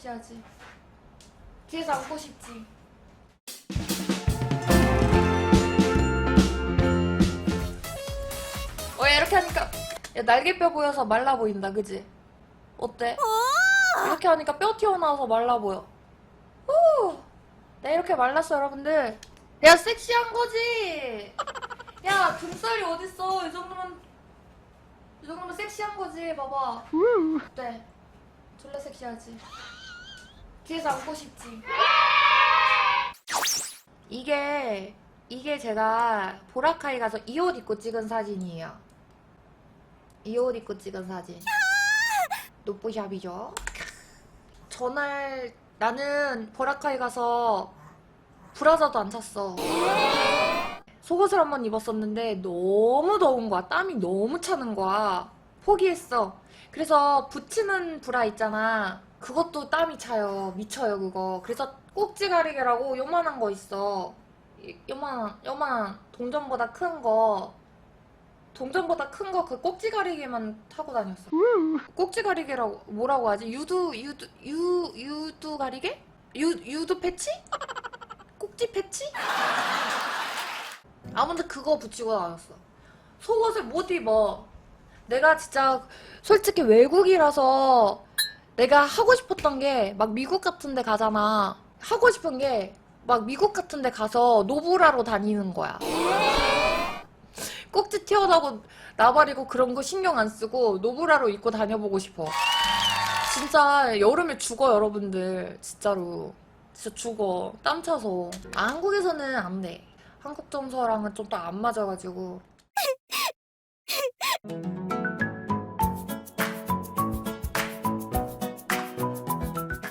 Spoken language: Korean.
섹시하지. 뒤에서 안고 싶지. 어, 야, 이렇게 하니까 야, 날개뼈 보여서 말라 보인다, 그지? 어때? 이렇게 하니까 뼈 튀어나와서 말라 보여. 후! 나 이렇게 말랐어, 여러분들. 야, 섹시한 거지? 야, 등살이 어딨어? 이 정도면, 이 정도면 섹시한 거지, 봐봐. 어때? 졸라 섹시하지? 뒤에서 안고 싶지? 이게, 이게 제가 보라카이 가서 이 옷 입고 찍은 사진이에요. 이 옷 입고 찍은 사진. 노뽀샵이죠. 전날 나는 보라카이 가서 브라자도 안 찼어. 속옷을 한 번 입었었는데 너무 더운 거야. 땀이 너무 차는 거야. 포기했어. 그래서 붙이는 브라 있잖아. 그것도 땀이 차요. 미쳐요, 그거. 그래서 꼭지 가리개라고 요만한 거 있어. 이- 요만한, 요만한 동전보다 큰 거. 동전보다 큰 거 그 꼭지 가리개만 타고 다녔어. 꼭지 가리개라고 뭐라고 하지? 유두 유두 유 유두 가리개? 유 유두 패치? 꼭지 패치? 아무튼 그거 붙이고 다녔어. 속옷을 못 입어. 내가 진짜 솔직히 외국이라서 내가 하고 싶었던 게 막 미국 같은 데 가잖아. 하고 싶은 게 막 미국 같은 데 가서 노브라로 다니는 거야. 꼭지 튀어나오고 나발이고 그런 거 신경 안 쓰고 노브라로 입고 다녀보고 싶어. 진짜 여름에 죽어 여러분들 진짜로 진짜 죽어 땀 차서 아, 한국에서는 안 돼. 한국 정서랑은 좀 또 안 맞아가지고 Música